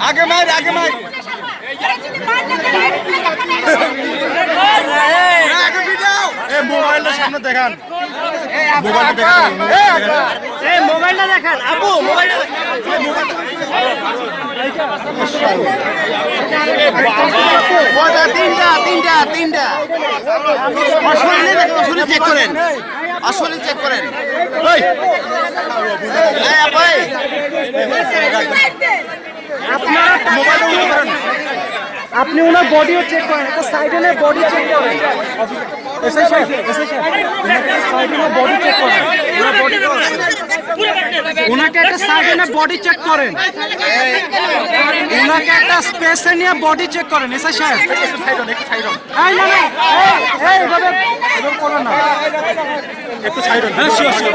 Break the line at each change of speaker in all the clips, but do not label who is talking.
আগে মার আগে
মার। মোবাইলটা সামনে দেখান। মোবাইলটা দেখান।
তিনটা তিনটা তিনটা। আচ্ছা, আচ্ছা। চেক করেন। আসলে চেক করেন।
উল্টো করেন।
আপনি ওনার বডিও চেক করেন একটা সাইডে নিয়ে বডি চেক করেন এসআই সাহেব এসআই সাহেব সাইডে নিয়ে বডি চেক করেন। ওনাকে একটা সাইডে নিয়ে বডি চেক করেন। ওনাকে একটা স্পেসে নিয়ে বডি চেক করেন এসআই সাহেব
সাইড সাইড
এই না
একটু সাইড হ্যাঁ শিওর শিওর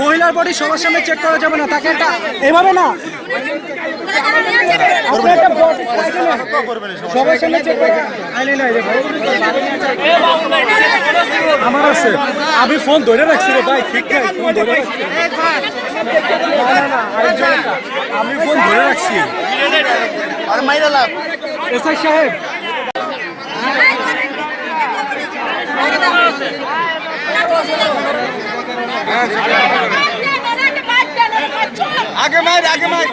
মহিলার বডি সবার সামনে চেক করা যাবে না তাকে একটা এভাবে না। সবার সামনে চেক
আমার আছে। আমি ফোন ধরে রাখছি রে ভাই ঠিক নাই ফোন ধরে রাখছি। আমি ফোন ধরে রাখছি।
আর মাইরা লাভ।
এসআই সাহেব।
আগে মার আগে মার।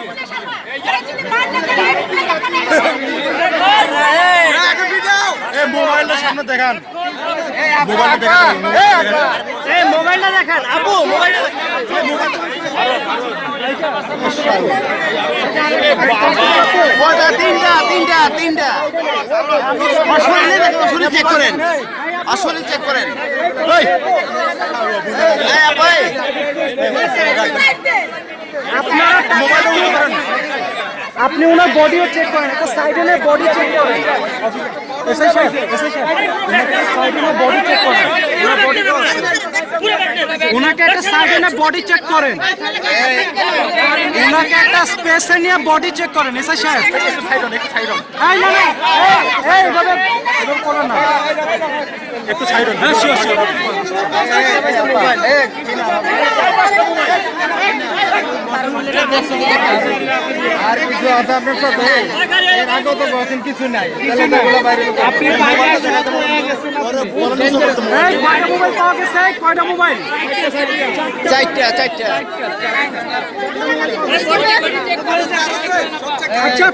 এই মোবাইলটা সামনে দেখান। মোবাইলটা দেখান
এই মোবাইলটা দেখান। আপু মোবাইলটা
তিনটা তিনটা তিনটা। আসলে আসলে চেক করেন। আসলে চেক করেন এই আপা, এই।
আপনারা
মোবাইলটা উল্টো করেন
আপনি ওনার বডিও চেক করেন একটা সাইডে নিয়ে বডি চেক করেন। সাহেব বডি চেক করেন। ওনাকে একটা সাইডে নিয়ে বডি চেক করেন। ওনাকে একটা স্পেসে নিয়ে বডি চেক করেন সাহেব
একটু
না না এই, এভাবে না।
সাইড হ্যাঁ শিওর শিওর
আর কিছু আছে আপনার সাথে? এর আগেও তো বলছেন কিছু নাই। আপনি
কয়টা মোবাইল পাওয়া গেছে কয়টা মোবাইল?
চারটা চারটা।
আচ্ছা